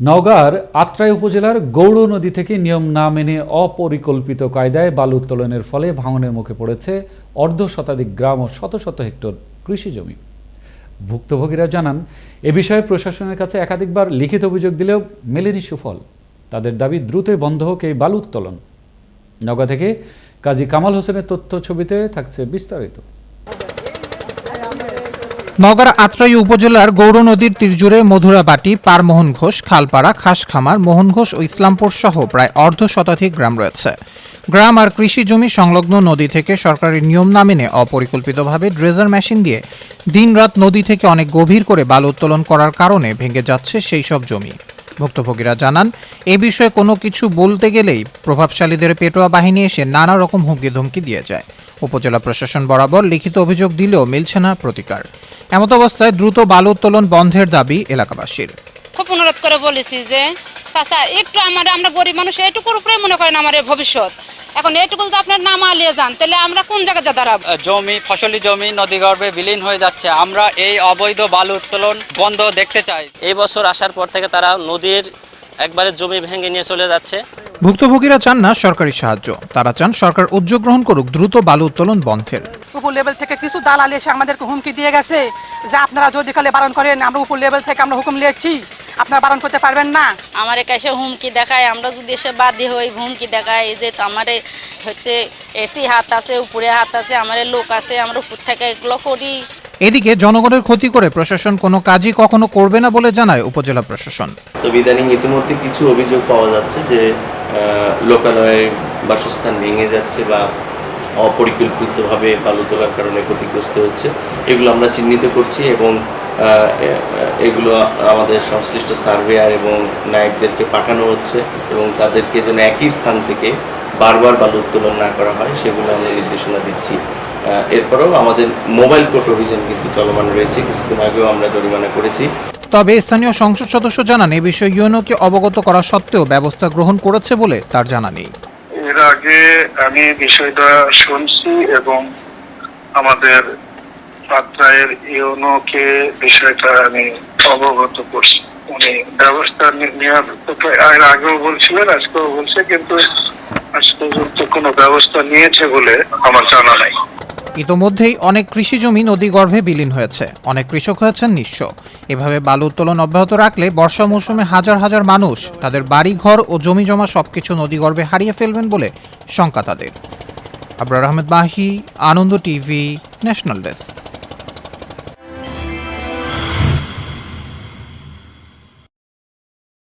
নওগাঁর আত্রাই উপজেলার গৌড় নদী থেকে নিয়ম না মেনে অপরিকল্পিত কায়দায় বালু উত্তোলনের ফলে ভাঙনের মুখে পড়েছে অর্ধ শতাধিক গ্রাম ও শত শত হেক্টর কৃষি জমি। ভুক্তভোগীরা জানান, এ বিষয়ে প্রশাসনের কাছে একাধিকবার লিখিত অভিযোগ দিলেও মেলেনি সুফল। তাদের দাবি দ্রুতই বন্ধ হোক এই বালু উত্তোলন। নওগাঁ থেকে কাজী কামাল হোসেনের তথ্য ছবিতে থাকছে বিস্তারিত। নগর আত্রাই উপজেলার গৌর নদীর তীরজুড়ে মধুরাবাটি পারমোহন ঘোষ, খালপাড়া, খাসখামার, মোহন ঘোষ ও ইসলামপুর সহ প্রায় অর্ধ শতাধিক গ্রাম রয়েছে। গ্রাম আর কৃষি জমি সংলগ্ন নদী থেকে সরকারি নিয়ম না মেনে অপরিকল্পিতভাবে ড্রেজার মেশিন দিয়ে দিনরাত নদী থেকে অনেক গভীর করে বালু উত্তোলন করার কারণে ভেঙে যাচ্ছে সেই সব জমি। ভুক্তভোগীরা জানান, এ বিষয়ে কোনো কিছু বলতে গেলেই প্রভাবশালীদের পেটোয়া বাহিনী এসে নানা রকম হুমকি ধমকি দিয়ে যায়। উপজেলা প্রশাসন বরাবর লিখিত অভিযোগ দিলেও মিলছে না প্রতিকার। এমত অবস্থায় দ্রুত বালু উত্তোলন বন্ধের দাবি এলাকাবাসীর। খুব অনুরোধ করে বলেছি যে চাচা একটু আমার আমরা গরিব মানুষ এইটুকুর উপরে মনে করেন আমার ভবিষ্যৎ। এখন এইটুকু যদি আপনার নাম আলিয়ে যান তাহলে আমরা কোন জায়গায় যা দাঁড়াবো? জমি ফসলি জমি নদী গর্ভে বিলীন হয়ে যাচ্ছে। আমরা এই অবৈধ বালু উত্তোলন বন্ধ দেখতে চাই। এই বছর আসার পর থেকে তারা নদীর একবারে জমি ভেঙে নিয়ে চলে যাচ্ছে। ভুক্তভোগীরা চান না সরকারি সাহায্য। তারা চান সরকার উদ্যোগ গ্রহণ করুক দ্রুত বালু উত্তোলন বন্ধের। উপর লেভেল থেকে কিছু দালাল এসে আমাদেরকে হুমকি দিয়ে গেছে যে আপনারা যদি কালে বারণ করেন আমরা উপর লেভেল থেকে আমরা হুকুম লিয়েছি আপনারা বারণ করতে পারবেন না। আমার কাছে হুমকি দেখায় আমরা যদি এসে বাদী হই হুমকি দেখায় যে আমার হচ্ছে এসি হাত আছে উপরে হাত আছে আমার লোক আছে আমরা উপর থেকে এগুলো করি। এদিকে জনগণের ক্ষতি করে প্রশাসন কোনো কাজই কখনো করবে না বলে জানায় উপজেলা প্রশাসন। তো ইদানিং ইতিমধ্যে কিছু অভিযোগ পাওয়া যাচ্ছে যে লোকালয়ে বাসস্থান ভেঙে যাচ্ছে বা অপরিকল্পিতভাবে বালু তোলার কারণে ক্ষতিগ্রস্ত হচ্ছে, এগুলো আমরা চিহ্নিত করছি এবং এগুলো আমাদের সংশ্লিষ্ট সার্ভেয়ার এবং নায়কদেরকে পাঠানো হচ্ছে এবং তাদেরকে যেন একই স্থান থেকে বারবার বালু উত্তোলন না করা হয়, সেগুলো আমরা নির্দেশনা দিচ্ছি। এরপরেও আমাদের মোবাইল কোর্ট অভিযান কিন্তু চলমান রয়েছে, কিছুদিন আগেও আমরা জরিমানা করেছি। তবে স্থানীয় সংসদ সদস্য জানান, এ বিষয়ে ইউএনওকে অবগত করা সত্ত্বেও ব্যবস্থা গ্রহণ করেছে বলে তার জানা নেই। এর আগে আমি বিষয়টা শুনছি এবং আমাদের পাত্রায়ের ইউনোকে বিষয়টা আমি অবগত করছি। উনি ব্যবস্থা নেওয়ার আগেও বলছিলেন, আজকেও বলছে, কিন্তু আজ পর্যন্ত কোনো ব্যবস্থা নিয়েছে বলে আমার জানা নাই। ইতোমধ্যেই অনেক কৃষি জমি নদীগর্ভে বিলীন হয়েছে। অনেক কৃষক হয়েছেন নিঃস্ব। এভাবে বালু উত্তোলন অব্যাহত রাখলে বর্ষা মৌসুমে হাজার হাজার মানুষ তাদের বাড়ি ঘর ও জমি জমা সবকিছু নদীগর্ভে হারিয়ে ফেলবেন বলে শঙ্কা তাদের। Abrar Ahmed Mahi Ananda TV, national desk.